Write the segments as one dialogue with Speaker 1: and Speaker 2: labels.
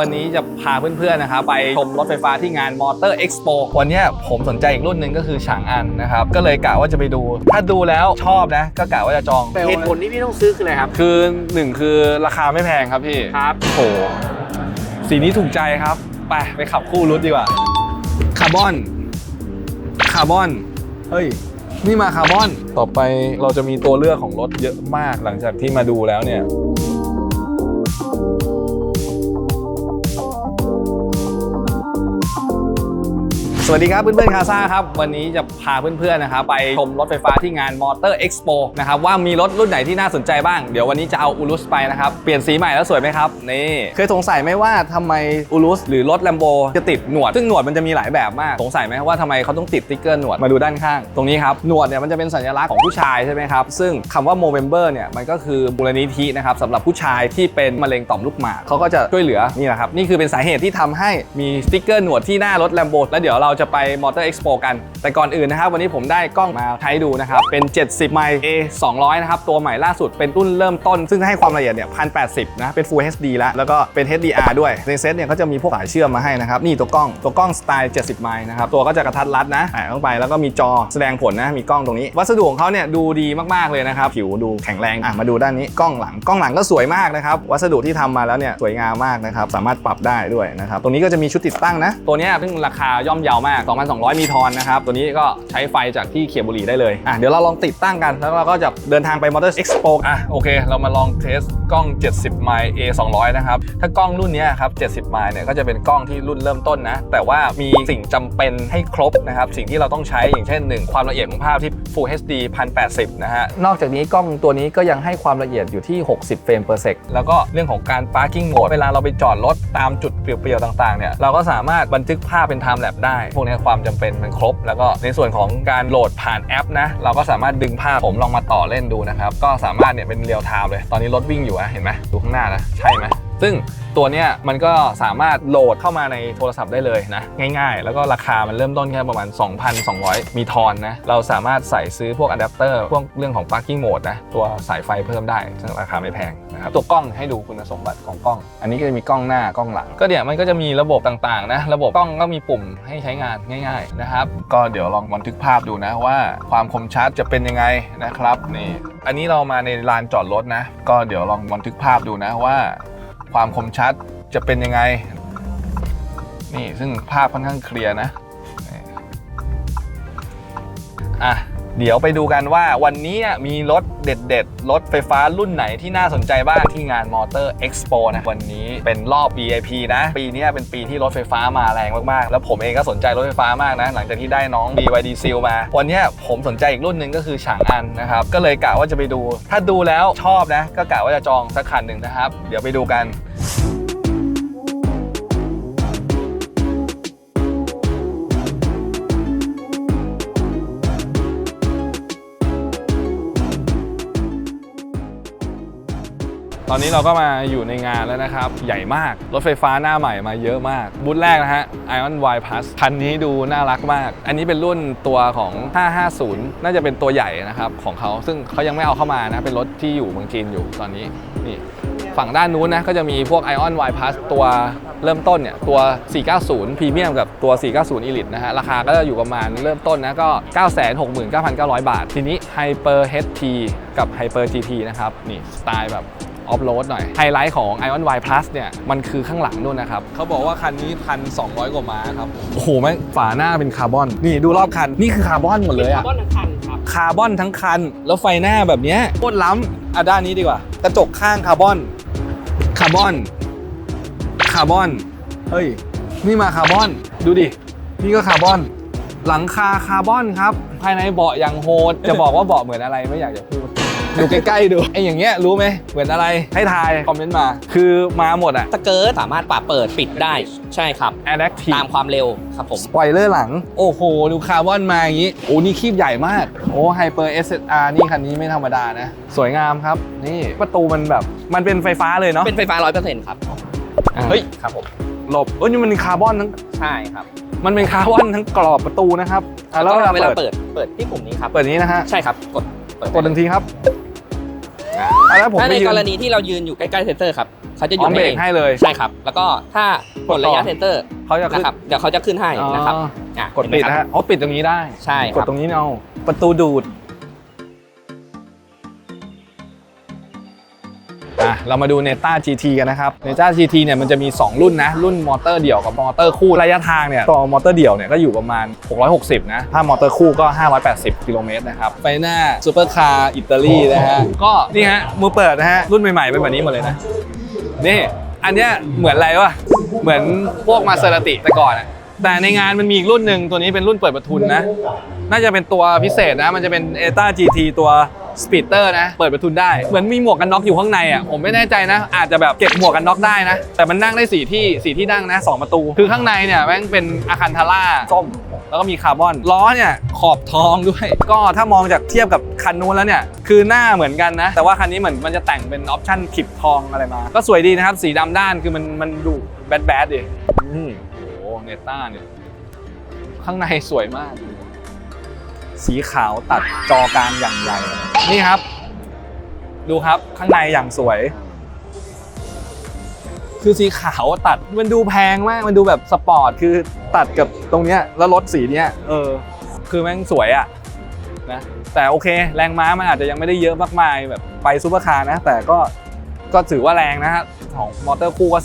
Speaker 1: วันนี้จะพาเพื่อนๆนะครับไปชมรถไฟฟ้าที่งาน Motor Expo วันเนี้ยผมสนใจอีกรุ่นหนึ่งก็คือฉางอันนะครับ ก็เลยกะว่าจะไปดู ถ้าดูแล้วชอบนะ ก็กะว่าจะจอง
Speaker 2: เหตุผลที่พี่ต้องซื้อคืออะไรครับ
Speaker 1: คือหนึ่งคือราคาไม่แพงครับพี่
Speaker 2: ครับ
Speaker 1: โอ้โหสีนี้ถูกใจครับ ไปไปขับคู่รุ่นดีกว่าคาร์บอนคาร์บอนเฮ้ยนี่มาคาร์บอนต่อไปเราจะมีตัวเลือกของรถเยอะมากหลังจากที่มาดูแล้วเนี่ย สวัสดีครับเพื่อนๆคาซ่าครับ วันนี้จะพาเพื่อนๆนะครับไปชมรถไฟฟ้าที่งาน Motor Expo นะครับว่ามีรถรุ่นไหนที่น่าสนใจบ้าง เดี๋ยววันนี้จะเอาอุลุสไปนะครับ เปลี่ยนสีใหม่แล้วสวยไหมครับ นี่ เคยสงสัยไหมว่าทำไมอุลุสหรือรถ Lambo จะติดหนวด ซึ่งหนวดมันจะมีหลายแบบมาก สงสัยไหมว่าทำไมเขาต้องติดสติ๊กเกอร์หนวดมาดูด้านข้าง ตรงนี้ครับ หนวดเนี่ยมันจะเป็นสัญลักษณ์ของผู้ชายใช่ไหมครับซึ่งคำว่า Movember เนี่ยมันก็คือมูลนิธินะครับสำหรับผู้ชายที่เป็นมะเร็งต่อมลูกหมากเขาก็จะช่วยเหลือนี่แหละครับนี่คือเป็นสาเหตุที่ทำให้มีสติ๊กเกอร์หนวดที่หน้ารถ Lambo แล้วเดี๋ยวเราจะไป Motor Expo กัน แต่ก่อนอื่นนะครับ วันนี้ผมได้กล้องมาใช้ดูนะครับ เป็น 70 ไมล์ A 200 นะครับ ตัวใหม่ล่าสุดเป็นรุ่นเริ่มต้น ซึ่งให้ความละเอียดเนี่ย1080 นะ เป็น Full HD แล้ว แล้วก็เป็น HDR ด้วย ในเซตเนี่ยก็จะมีพวกสายเชื่อมมาให้นะครับ นี่ตัวกล้อง ตัวกล้องสไตล์ 70 ไมล์นะครับ ตัวก็จะกระทัดรัดนะแตะเข้าไป แล้วก็มีจอแสดงผลนะ มีกล้องตรงนี้ วัสดุของเขาเนี่ยดูดีมากๆเลยนะครับ ผิวดูแข็งแรงอะมาดูด้านนี้ กล้องหลัง กล้องหลังก็สวยมากนะครับ วัสดุที่ทำมาแล้วเนี่ยสวยงามมากนะครับ สามารถปรับได้ด้วยนะครับ ตรงนี้ก็จะมีชุดติดตั้งนะ ตัวนี้ยเพิ่งราคาย่อมเยามาก 2,200 มีทอนนะครับ ตัวนี้ก็ใช้ไฟจากที่เขียบุหรี่ได้เลยอะเดี๋ยวเราลองติดตั้งกันแล้วเราก็จะเดินทางไป Motor Expo อะโอเค เรามาลองเทสกล้อง 70 ไมล์ A 200 นะครับ ถ้ากล้องรุ่นนี้ครับ 70 ไมล์เนี่ยก็จะเป็นกล้องที่รุ่นเริ่มต้นนะ แต่ว่ามีสิ่งจำเป็นให้ครบนะครับ สิ่งที่เราต้องใช้อย่างเช่น 1 ความละเอียดของภาพที่ Full HD 1080 นะฮะ นอกจากนี้กล้องตัวนี้ก็ยังให้ความละเอียดอยู่ที่ 60 เฟรม per sec แล้วก็เรื่องของการ parking mode เวลาเราไปจอดรถตามจุดเปลี่ยวๆต่างๆเนี่ยเราก็สามารถบันทึกภาพเป็น time lapse ได้พวกนี้ความจำเป็นมันครบ แล้วก็ในส่วนของการโหลดผ่านแอปนะ เราก็สามารถดึงภาพผมลองมาต่อเล่นดูนะครับ ก็สามารถเนี่ยเป็นเรียลไทม์เลย ตอนนี้รถวิ่งอยู่อะเห็นไหมดูข้างหน้านะใช่ไหม ซึ่งตัวเนี้ยมันก็สามารถโหลดเข้ามาในโทรศัพท์ได้เลยนะ ง่ายๆ แล้วก็ราคามันเริ่มต้นแค่ประมาณ 2,200 มีทอนนะ เราสามารถใส่ซื้อพวกอะแดปเตอร์พวกเรื่องของ parking mode นะตัวสายไฟเพิ่มได้ ซึ่งราคาไม่แพงนะครับตัวกล้องให้ดูคุณสมบัติของกล้อง อันนี้ก็จะมีกล้องหน้ากล้องหลัง ก็เนี่ยมันก็จะมีระบบต่างๆนะระบบกล้องก็มีปุ่มให้ใช้งานง่าย ๆนะครับ ก็เดี๋ยวลองบันทึกภาพดูนะว่าความคมชัดจะเป็นยังไงนะครับนี่อันนี้เรามาในลานจอดรถนะ ก็เดี๋ยวลองบันทึกภาพดูนะว่า ความคมชัดจะเป็นยังไง นี่ซึ่งภาพค่อนข้างเคลียร์นะอะ เดี๋ยวไปดูกันว่าวันนี้มีรถเด็ดๆ รถไฟฟ้ารุ่นไหนที่น่าสนใจบ้างที่งาน Motor Expo นะ วันนี้เป็นรอบ VIP นะ ปีนี้เป็นปีที่รถไฟฟ้ามาแรงมากๆ แล้วผมเองก็สนใจรถไฟฟ้ามากนะ หลังจากที่ได้น้อง BYD Seal มา วันนี้ผมสนใจอีกรุ่นหนึ่งก็คือฉางอันนะครับ ก็เลยกะว่าจะไปดู ถ้าดูแล้วชอบนะ ก็กะว่าจะจองสักคันหนึ่งนะครับ เดี๋ยวไปดูกัน อนนี้เราก็มาอยู่ในงานแล้วนะครับ ใหญ่มาก รถไฟฟ้าหน้าใหม่มาเยอะมาก บูธแรกนะฮะ Ion Y Plus คันนี้ดูน่ารักมาก อันนี้เป็นรุ่นตัวของ 550 น่าจะเป็นตัวใหญ่นะครับของเขา ซึ่งเขายังไม่เอาเข้ามานะ เป็นรถที่อยู่เมืองจีนอยู่ตอนนี้ นี่ฝั่งด้านนู้นนะก็จะมีพวก Ion Y Plus ตัวเริ่มต้นเนี่ยตัว 490 Premium กับตัว 490 Elite นะฮะ ราคาก็จะอยู่ประมาณเริ่มต้นนะก็ 969,900 บาท ทีนี้ Hyper HT กับ Hyper GT นะครับ นี่สไตล์แบบ ออฟโรดหน่อย ไฮไลท์ของ Ion Y Plus เนี่ย มันคือข้างหลังนู่นนะครับ เขาบอกว่าคันนี้พันสองกว่าม้าครับ โอ้โหแม่งฝาหน้าเป็นคาร์บอน นี่ดูรอบคัน นี่คือคาร์บอนหมดเลย
Speaker 2: คา
Speaker 1: อะ
Speaker 2: ร์บอนทั้งคันครับ
Speaker 1: คาร์บอนทั้งคัน แล้วไฟหน้าแบบเนี้ยโคตรล้ำอะด้านนี้ดีกว่า กระจกข้างคาร์บอน คาร์บอน คาร์บอน เฮ้ย นี่มาคาร์บอน ดูดิ นี่ก็คาร์บอน หลังคาคาร์บอนครับ ภายในเบาะอย่างโหด จะบอกว่าเบาะเหมือนอะไรไม่อยากจะพูด ดูใกล้ๆดูไอ้อย่างเงี้ยรู้ไหมเหมือนอะไรให้ทายคอมเมนต์มา คือมาหมดอะ
Speaker 3: สเกิร์ตสามารถปรับเปิดปิดได้ใช่ครับ
Speaker 1: Adaptive
Speaker 3: ตามความเร็วครับผม
Speaker 1: สปอยเลอร์หลัง โอ้โห ดูคาร์บอนมาอย่างนี้ โอ้นี่คีบใหญ่มาก โอ้ไฮเปอร์ SSR นี่คันนี้ไม่ธรรมดานะ สวยงามครับ นี่ประตูมันแบบ มันเป็นไฟฟ้าเลยเนาะ
Speaker 3: เป็นไฟฟ้า100%ครับ
Speaker 1: เฮ้ย
Speaker 3: ครับผม
Speaker 1: หลบเอ้ยนี่มันคาร์บอนทั้ง
Speaker 3: ใช่ครับ
Speaker 1: มันเป็นคาร์บอนทั้งกรอบประตูนะครับอะแล้วเวลา
Speaker 3: เวลา
Speaker 1: เปิด
Speaker 3: เปิดเปิดที่ปุ่มนี้ครับ
Speaker 1: เปิดอย่างนี้นะฮะ
Speaker 3: ใช่ครับกดเปิด
Speaker 1: กดหนึ่งทีครับ อะแล้วผม
Speaker 3: ถ้าใน
Speaker 1: ไปยื
Speaker 3: กร
Speaker 1: น
Speaker 3: ณีที่เรายืนอยู่ใกล้ๆเซนเซอร์ครับเขเขาจะห
Speaker 1: พ
Speaker 3: ยุ
Speaker 1: ร้อ
Speaker 3: ด
Speaker 1: มเบร
Speaker 3: ให้
Speaker 1: ก
Speaker 3: เอง
Speaker 1: ให้เลย
Speaker 3: ใช่ครับ แล้วก็ถ้ากดระยะเซนเตอร์
Speaker 1: เขาจะขึ้
Speaker 3: นะ
Speaker 1: น
Speaker 3: ครับเดี๋ยวเขาจะขึ้นให้นะครับ
Speaker 1: อ๋อ
Speaker 3: อะ
Speaker 1: กดปิด
Speaker 3: เห็นไหม
Speaker 1: นะ
Speaker 3: ครั
Speaker 1: ฮะอ๋อปิดตรงนี้ได้
Speaker 3: ใช่ค
Speaker 1: กด
Speaker 3: รับ
Speaker 1: ตรงนี้เอาประตูดูด เรามาดูเนต้า GT กันนะครับเนต้า GT เนี่ยมันจะมี 2 รุ่นนะ รุ่นมอเตอร์เดี่ยวกับมอเตอร์คู่ระยะทางเนี่ยต่อมอเตอร์เดี่ยวเนี่ยก็อยู่ประมาณ 660 นะ ถ้ามอเตอร์คู่ก็ 580 กิโลเมตรนะครับไฟหน้าซูเปอร์คาร์อิตาลีนะฮะก็นี่ฮะมือเปิดนะฮะรุ่นใหม่ๆเป็นแบบนี้หมดเลยนะนี่อันเนี้ยเหมือนอะไรวะเหมือนพวกมาเซราติแต่ก่อนอะแต่ในงานมันมีอีกรุ่นหนึ่งตัวนี้เป็นรุ่นเปิดประทุนนะ น่าจะเป็นตัวพิเศษนะ มันจะเป็น e t a GT ตัว สปีดเตอร์นะ เปิดประทุนได้ เหมือนมีหมวกกันน็อกอยู่ข้างในอะ ผมไม่แน่ใจนะ อาจจะแบบเก็บหมวกกันน็อกได้นะ แต่มันนั่งได้สี่ที่สี่ที่นั่งนะสองประตู คือข้างในเนี่ยแม่งเป็นอาคันทาร่าส้ม แล้วก็มีคาร์บอน ล้อเนี่ยขอบทองด้วย ก็ถ้ามองจากเทียบกับคันนู้นแล้วเนี่ย คือหน้าเหมือนกันนะ แต่ว่าคันนี้เหมือนมันจะแต่งเป็นออปชั่นขีบทองอะไรมา ก็สวยดีนะครับ สีดำด้าน คือมันมันดูแบดแบดดินี่โอ้โหเนต้าเนี่ย ข้างในสวยมาก สีขาวตัดจอกลางอย่างใหญ่ นี่ครับ ดูครับข้างในอย่างสวย คือสีขาวตัดมันดูแพงมากมันดูแบบสปอร์ตคือตัดกับตรงเนี้ยแล้วรถสีเนี้ยเออ คือแม่งสวยอะนะแต่โอเค แรงม้ามันอาจจะยังไม่ได้เยอะมากมายแบบไปซูเปอร์คาร์นะ แต่ก็ก็ถือว่าแรงนะฮะของมอเตอร์คู่ก็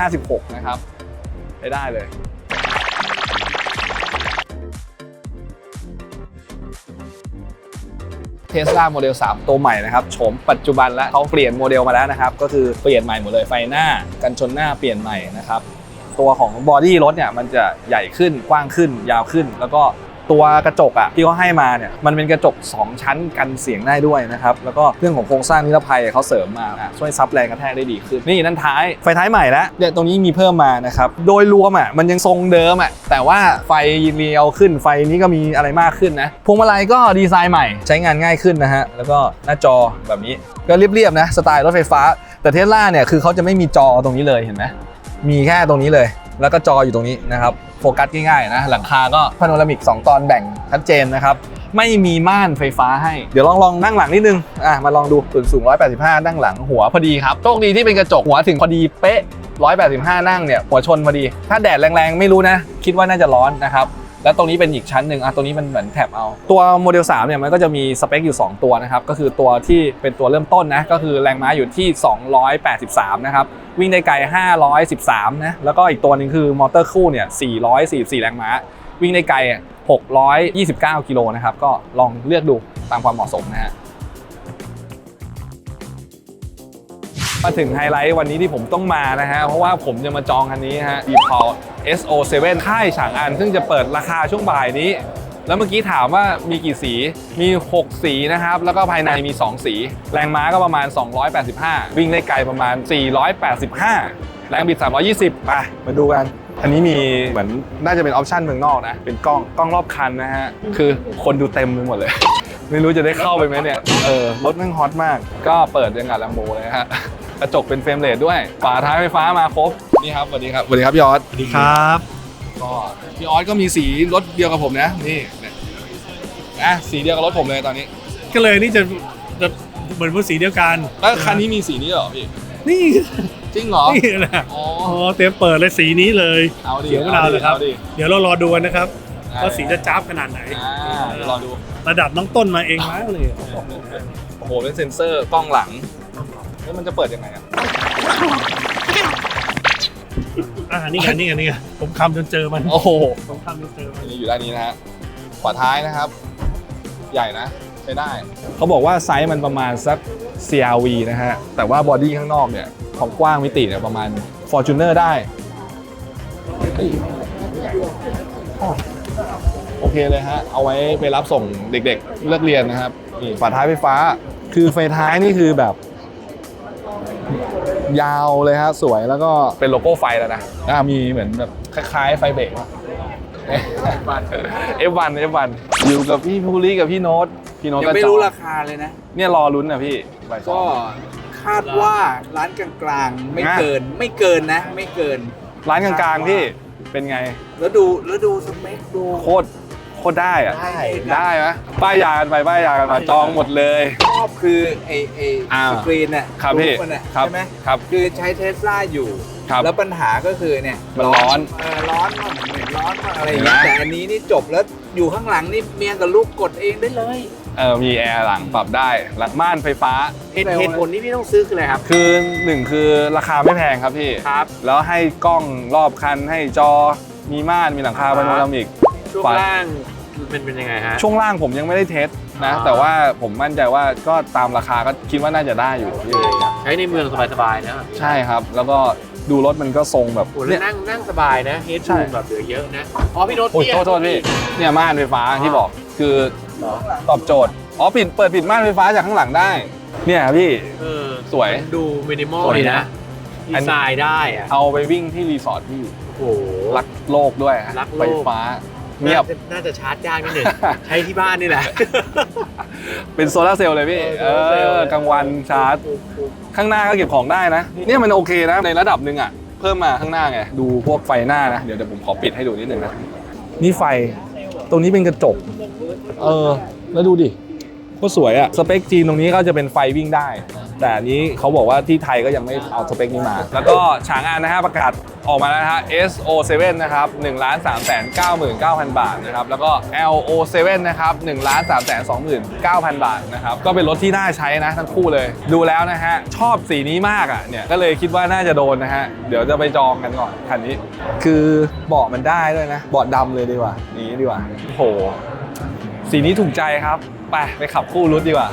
Speaker 1: 456 นะครับได้ได้เลย เทสลาโมเดล3ตัวใหม่นะครับโฉมปัจจุบันแล้วเขาเปลี่ยนโมเดลมาแล้วนะครับก็คือเปลี่ยนใหม่หมดเลยไฟหน้ากันชนหน้าเปลี่ยนใหม่นะครับตัวของบอดี้รถเนี่ยมันจะใหญ่ขึ้นกว้างขึ้นยาวขึ้น แล้วก็ ตัวกระจกอะที่เขาให้มาเนี่ยมันเป็นกระจก 2 ชั้นกันเสียงได้ด้วยนะครับแล้วก็เรื่องของโครงสร้างนิรภัยเขาเสริมมาอะช่วยซับแรงกระแทกได้ดีขึ้นนี่ด้านท้ายไฟท้ายใหม่แล้วเนี่ยตรงนี้มีเพิ่มมานะครับโดยรวมอะมันยังทรงเดิมอะแต่ว่าไฟเรียวขึ้นไฟนี้ก็มีอะไรมากขึ้นนะพวงมาลัยก็ดีไซน์ใหม่ใช้งานง่ายขึ้นนะฮะแล้วก็หน้าจอแบบนี้ก็เรียบๆนะสไตล์รถไฟฟ้า แต่เทสลาเนี่ยคือเขาจะไม่มีจอตรงนี้เลยเห็นไหมมีแค่ตรงนี้เลย แล้วก็จออยู่ตรงนี้นะครับโฟกัสง่ายๆนะหลังคาก็พาโนรามิก 2 ตอนแบ่งชัดเจนนะครับไม่มีม่านไฟฟ้าให้ เดี๋ยวลองลองนั่งหลังนิดนึง อะ มาลองดูส่วนสูง 185 นั่งหลังหัวพอดีครับ โชคดีที่เป็นกระจกหัวถึงพอดีเป๊ะ 185 นั่งเนี่ย หัวชนพอดี ถ้าแดดแรงๆ ไม่รู้นะ คิดว่าน่าจะร้อนนะครับ แล้วตรงนี้เป็นอีกชั้นหนึ่งอะตรงนี้มันเหมือนแถบเอา ตัวโมเดล3เนี่ยมันก็จะมีสเปคอยู่ 2 ตัวนะครับ ก็คือตัวที่เป็นตัวเริ่มต้นนะก็คือแรงม้าอยู่ที่ 283 นะครับ วิ่งได้ไกล 513 นะ แล้วก็อีกตัวหนึ่งคือมอเตอร์คู่เนี่ย 444 แรงม้า วิ่งได้ไกล 629 กิโลนะครับ ก็ลองเลือกดูตามความเหมาะสมนะฮะมาถึงไฮไลท์วันนี้ที่ผมต้องมานะฮะเพราะว่าผมจะมาจองคันนี้ฮะ e p a l SO7 ค่ายฉางอัน ซึ่งจะเปิดราคาช่วงบ่ายนี้ แล้วเมื่อกี้ถามว่ามีกี่สี มี 6 สีนะครับ แล้วก็ภายในมี 2 สี แรงม้าก็ประมาณ 285 วิ่งได้ไกลประมาณ 485 แรงบิด 320 ไป มาดูกัน อันนี้มีเหมือนน่าจะเป็นออปชันเมืองนอกนะ เป็นกล้องกล้องรอบคันนะฮะ คือคนดูเต็มไปหมดเลยไม่รู้จะได้เข้าไปไหมเนี่ย เออ รถแม่งฮอตมาก ก็เปิดยังกับลัมโบเลยนะฮะ กระจกเป็นเฟรมเรทด้วย ฝาท้ายไฟฟ้ามาครบ นี่ครับสวัสดีครับสวัสดีครับพี่ออส
Speaker 4: สวัสดีครับ
Speaker 1: ก็พี่ออสก็มีสีรถเดียวกับผมนะนี่เนี่ยอะสีเดียวกับรถผมเลยตอนนี้
Speaker 4: ก็เลยนี่จะจะเหมือนว่าสีเดียวกัน
Speaker 1: แล้วคันนี้มีสีนี้เหรอพี่
Speaker 4: นี่
Speaker 1: จริงเหรอ
Speaker 4: นี่แหละ
Speaker 1: อ๋อ
Speaker 4: อ๋อเตรียมเปิดเลยสีนี้เลย
Speaker 1: เอาดิ
Speaker 4: เขียวมะนาวเลยครับ
Speaker 1: อาดิ
Speaker 4: เดี๋ยวเรารอดูกันนะครับ
Speaker 1: ได้
Speaker 4: ว่าสีจะจ้าบขนาดไหน
Speaker 1: อ่าเดี๋ยวรอดู
Speaker 4: ระดับน้องต้นมาเองแล้วเลย
Speaker 1: โอ้โหเป็นเซ็นเซอร์กล้องหลังแล้วมันจะเปิดยังไงอะ
Speaker 4: อ่านี่ไงนี่ไงนี่ไงผมคำจนเจอมัน
Speaker 1: โอ้โห
Speaker 4: ผมคำจนเจอมัน
Speaker 1: อันนี้อยู่ด้านนี้นะฮะขวาท้ายนะครับ ใหญ่นะใช้ได้ เขาบอกว่าไซส์มันประมาณสัก CRV นะฮะ แต่ว่าบอดี้ข้างนอกเนี่ยความกว้างมิติเนี่ยประมาณ Fortuner ได้เฮ้ยโอเคเลยฮะ เอาไว้ไปรับส่งเด็กๆ เลิกเรียนนะครับนี่ฝาท้ายไฟฟ้า คือไฟท้ายนี่คือแบบ ยาวเลยฮะสวยแล้วก็เป็นโลโก้ไฟแล้วนะอ่ามีเหมือนแบบคล้ายๆไฟเบรก F1 F1 อยู่กับพี่ภูริกับพี่โน้ตพี่โน้ต
Speaker 2: ยัง
Speaker 1: ก็
Speaker 2: ไม่
Speaker 1: จอ
Speaker 2: รู้
Speaker 1: ง
Speaker 2: ราคาเลยนะ
Speaker 1: เนี่ยรอลุ้นนะพี่บ่ายสอ
Speaker 2: ก็
Speaker 1: ง
Speaker 2: คาดว่าร้านกลางๆไม่
Speaker 1: อะ
Speaker 2: เกินไม่เกินนะ ไม่เกิน
Speaker 1: ร้านกลางๆพี่เป็นไง
Speaker 2: แล้วดูแล้วดูสเปคดู
Speaker 1: โคตร โคโคตรได้อะ
Speaker 2: ได้
Speaker 1: ได้ไหมป้ายยากันไปป้ายยากันมาจองหมดเลย
Speaker 2: ชอบคือไอไอ
Speaker 1: อ่า
Speaker 2: สกรีนน่ะ
Speaker 1: ครับพี่
Speaker 2: มันน่ะ
Speaker 1: ครับ
Speaker 2: ใช่ไหม
Speaker 1: ครับ
Speaker 2: คือใช้เทสลาอยู่
Speaker 1: ครับ
Speaker 2: แล้วปัญหาก็คือเนี่ย
Speaker 1: มันร้อน
Speaker 2: เออร้อนมากเหมือนร้อนมากอะไรอย่างเงี้ย
Speaker 1: เห็นไหม
Speaker 2: แต่อันนี้นี่จบแล้วอยู่ข้างหลังนี่เมียกับลูกกดเองได้เลย
Speaker 1: เออมีแอร์หลังปรับได้หลังม่านไฟฟ้า
Speaker 3: เหตุเหตุผลที่พี่ต้องซื้อคืออะไรครับ
Speaker 1: คือหนึ่งคือราคาไม่แพงครับพี่
Speaker 3: ครับ
Speaker 1: แล้วให้กล้องรอบคันให้จอมีม่านมีหลังคา
Speaker 3: ครับ
Speaker 1: พาโนรามิก
Speaker 3: ช่วง
Speaker 1: ฝา
Speaker 3: ล่างเป็นเป็นยังไงฮะ
Speaker 1: ช่วงล่างผมยังไม่ได้เทสนะ
Speaker 3: อ่า
Speaker 1: แต่ว่าผมมั่นใจว่าก็ตามราคาก็คิดว่าน่าจะได้อยู่พี่
Speaker 3: ใช้ในเมืองสบายๆนะ
Speaker 1: ใช่ครับ แล้วก็ดูรถมันก็ทรงแบบ
Speaker 3: โอ้
Speaker 1: เนี่
Speaker 3: แล้ว
Speaker 1: ย
Speaker 3: นั่งนั่งสบายนะเฮด
Speaker 1: ใช่
Speaker 3: รูมแบบเหลือเยอะนะอ๋อพี่โน้ต
Speaker 1: โอ้ย
Speaker 3: เนี่ย
Speaker 1: โทษโทษพี่เนี่ยม่านไฟฟ้า
Speaker 3: อ่า
Speaker 1: ที่บอกคือ
Speaker 3: เหรอ
Speaker 1: ตอบโจทย์อ๋อปิดเปิดปิดม่านไฟฟ้าจากข้างหลังได้ เนี่ยครับพี่
Speaker 3: เออ
Speaker 1: สวย
Speaker 3: ดูมินิมอล
Speaker 1: สวย
Speaker 3: ดี
Speaker 1: นะ
Speaker 3: นะดีไซน์ได้อะ
Speaker 1: เอาไปวิ่งที่รีสอร์ทพี่
Speaker 3: โอ้โห
Speaker 1: รักโลกด้วย
Speaker 3: รักโลก
Speaker 1: ไฟฟ้า เงียบ
Speaker 3: น่าจะน่าจะชาร์จยากนิดหนึ่งใช้ที่บ้านนี่แหละ
Speaker 1: เป็นโซลาร์เซลล์เลยพี่
Speaker 3: เอ
Speaker 1: เอ
Speaker 3: อโซลาร์เซลล์
Speaker 1: อกลางวันชาร์จ ข้างหน้าก็เก็บของได้นะ เนี่ยมันโอเคนะ ในระดับหนึ่งอะ เพิ่มมาข้างหน้าไง ดูพวกไฟหน้านะ เดี๋ยวเดี๋ยวผมขอปิดให้ดูนิดนึงนะ นี่ไฟ ตรงนี้เป็นกระจก เออ แล้วดูดิ ก็สวยอะสเปคจีนตรงนี้ก็จะเป็นไฟวิ่งได้ แต่อันนี้เขาบอกว่าที่ไทยก็ยังไม่เอาสเปคนี้มา แล้วก็ฉางอันนะฮะประกาศออกมาแล้วนะฮะ SO7 นะครับ1 3 9 9 9 0 0 บาทนะครับ แล้วก็ LO7 นะครับ1 3 2 9 0 0 บาทนะครับ ก็เป็นรถที่น่าใช้นะทั้งคู่เลย ดูแล้วนะฮะ ชอบสีนี้มากอะ เนี่ย ก็เลยคิดว่าน่าจะโดนนะฮะ เดี๋ยวจะไปจองกันก่อนคันนี้ คือเบาะมันได้ด้วยนะ เบาะดำเลยดีกว่า นี้ดีกว่าโอ้โหสีนี้ถูกใจครับ ไปไปขับคู่รุดดีกว่า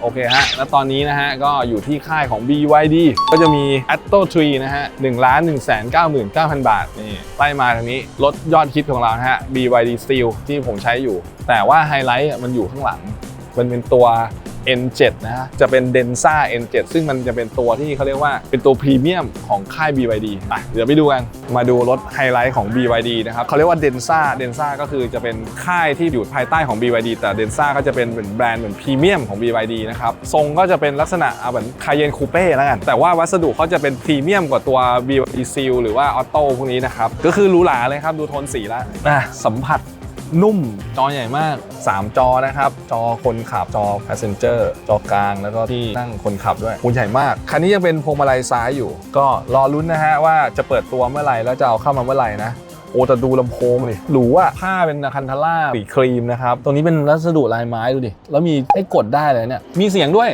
Speaker 1: โอเคฮะ แล้วตอนนี้นะฮะ ก็อยู่ที่ค่ายของ BYD ก็จะมี Atto 3นะฮะ1ล้าน1 9 9 0 0 0 บาท นี่ไล่มาทางนี้ รถยอดคิดของเรานะฮะ BYD Steel ที่ผมใช้อยู่ แต่ว่าไฮไลท์มันอยู่ข้างหลัง มันเป็นตัว N7 นะฮะจะเป็น Denza N7 ซึ่งมันจะเป็นตัวที่เขาเรียกว่าเป็นตัวพรีเมียมของค่าย BYD ไปเดี๋ยวไปดูกันมาดูรถไฮไลท์ของ BYD นะครับเขาเรียกว่า Denza Denza ก็คือจะเป็นค่ายที่อยู่ภายใต้ของ BYD แต่ Denza ก็จะเป็นเหมือนแบรนด์เหมือนพรีเมียมของ BYD นะครับทรงก็จะเป็นลักษณะเอาเหมือนคายเยนคูเป้แล้วกันแต่ว่าวัสดุเขาจะเป็นพรีเมียมกว่าตัว BYD Seal หรือว่า Auto พวกนี้นะครับก็คือหรูหราเลยครับดูโทนสีแล้วอะสัมผัส นุ่มจอใหญ่มาก 3 จอนะครับ จอคนขับจอ passenger จอกลาง แล้วก็ที่นั่งคนขับด้วยคุณใหญ่มาก คันนี้ยังเป็นพวงมาลัยซ้ายอยู่ ก็รอลุ้นนะฮะว่าจะเปิดตัวเมื่อไหร่แล้วจะเอาเข้ามาเมื่อไหร่นะโอ้แต่ดูลำโพงดิหรูอะผ้าเป็นคันทาร่าสีครีมนะครับ ตรงนี้เป็นวัสดุลายไม้ดูดิ แล้วมีให้กดได้เลยเนี่ย มีเสียงด้วย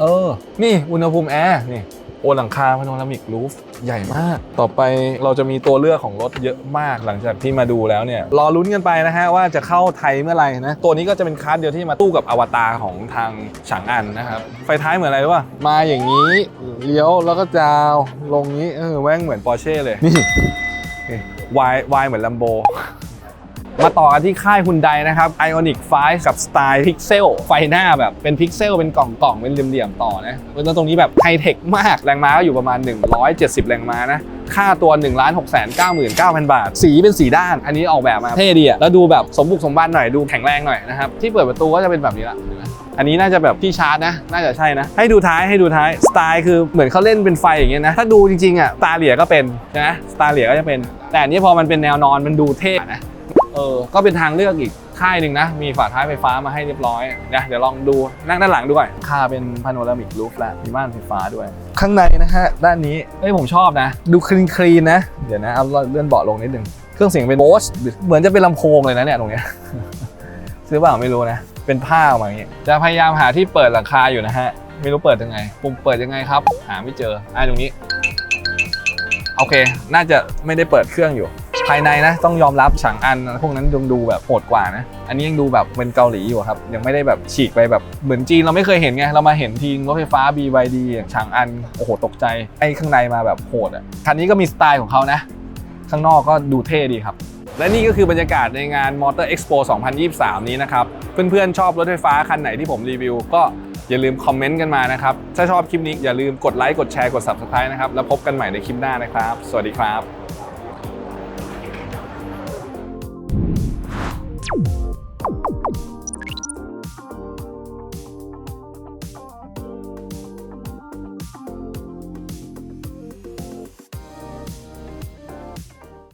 Speaker 1: เออ นี่อุณหภูมิแอร์นี่ โอหลังคาพาโนรามิกรูฟใหญ่มาก ต่อไปเราจะมีตัวเลือกของรถเยอะมากหลังจากที่มาดูแล้วเนี่ย รอลุ้นกันไปนะฮะว่าจะเข้าไทยเมื่อไหร่นะ ตัวนี้ก็จะเป็นคาร์ดเดียวที่มาตู้กับอวตารของทางฉางอันนะครับ ไฟท้ายเหมือนอะไรรู้ป่ะ มาอย่างนี้เลี้ยวแล้วก็จาวลงนี้เออแม่งเหมือนปอร์เช่เลย นี่วายวายเหมือนลัมโบ มาต่อกันที่ค่ายฮุนไดนะครับ Ionic 5 กับสไตล์พิกเซลไฟหน้าแบบเป็นพิกเซลเป็นกล่องๆ เป็นเหลี่ยมๆ ต่อนะแล้วตรงนี้แบบไฮเทคมาก แรงม้าก็อยู่ประมาณ 170 แรงม้านะค่าตัว 1 6 9 9 0 0 0 บาท สีเป็นสีด้าน อันนี้ออกแบบมาเท่ดีอะแล้วดูแบบสมบุกสมบันหน่อยดูแข็งแรงหน่อยนะครับ ที่เปิดประตูก็จะเป็นแบบนี้ละเห็นไหมอันนี้น่าจะแบบที่ชาร์จนะ น่าจะใช่นะ ให้ดูท้ายให้ดูท้ายสไตล์คือเหมือนเขาเล่นเป็นไฟอย่างเงี้ยนะ ถ้าดูจริงๆอะสตาเหลียก็เป็นใช่ไหมสตาเหลียก็จะเป็น แต่อันนี้พอมันเป็นแนวนอนมันดูเท่นะ เออ ก็เป็นทางเลือกอีกค่ายหนึ่งนะ มีฝาท้ายไฟฟ้ามาให้เรียบร้อยนะเดี๋ยวลองดูนั่งด้านหลังดูก่อนค่าเป็นพาโนรามิกรูฟแล้วมีม่านไฟฟ้าด้วย ข้างในนะฮะ ด้านนี้เอ้ยผมชอบนะ ดูคลีนคลีนนะ เดี๋ยวนะเอาเลื่อนเบาะลงนิดนึง เครื่องเสียงเป็นโบสเหมือนจะเป็นลำโพงเลยนะเนี่ยตรงเนี้ยซื้อเปล่าไม่รู้นะ เป็นผ้าออกมาอย่างงี้จะพยายามหาที่เปิดหลังคาอยู่นะฮะไม่รู้เปิดยังไงปุ่มเปิดยังไงครับ หาไม่เจออ่าตรงนี้ โอเค น่าจะไม่ได้เปิดเครื่องอยู่ ภายในนะต้องยอมรับฉางอันพวกนั้นดูดูแบบโหดกว่านะ อันนี้ยังดูแบบเป็นเกาหลีอยู่ครับ ยังไม่ได้แบบฉีกไปแบบเหมือนจีนเราไม่เคยเห็นไง เรามาเห็นทีรถไฟฟ้า BYD อย่างฉางอันโอ้โหตกใจไอ้ข้างในมาแบบโหดอะคันนี้ก็มีสไตล์ของเขานะ ข้างนอกก็ดูเท่ดีครับและนี่ก็คือบรรยากาศในงาน Motor Expo 2023 นี้นะครับ เพื่อนๆ ชอบรถไฟฟ้าคันไหนที่ผมรีวิว ก็อย่าลืมคอมเมนต์กันมานะครับ ถ้าชอบคลิปนี้อย่าลืมกดไลค์ กดแชร์ กด Subscribe นะครับ แล้วพบกันใหม่ในคลิปหน้านะครับ สวัสดีครับ you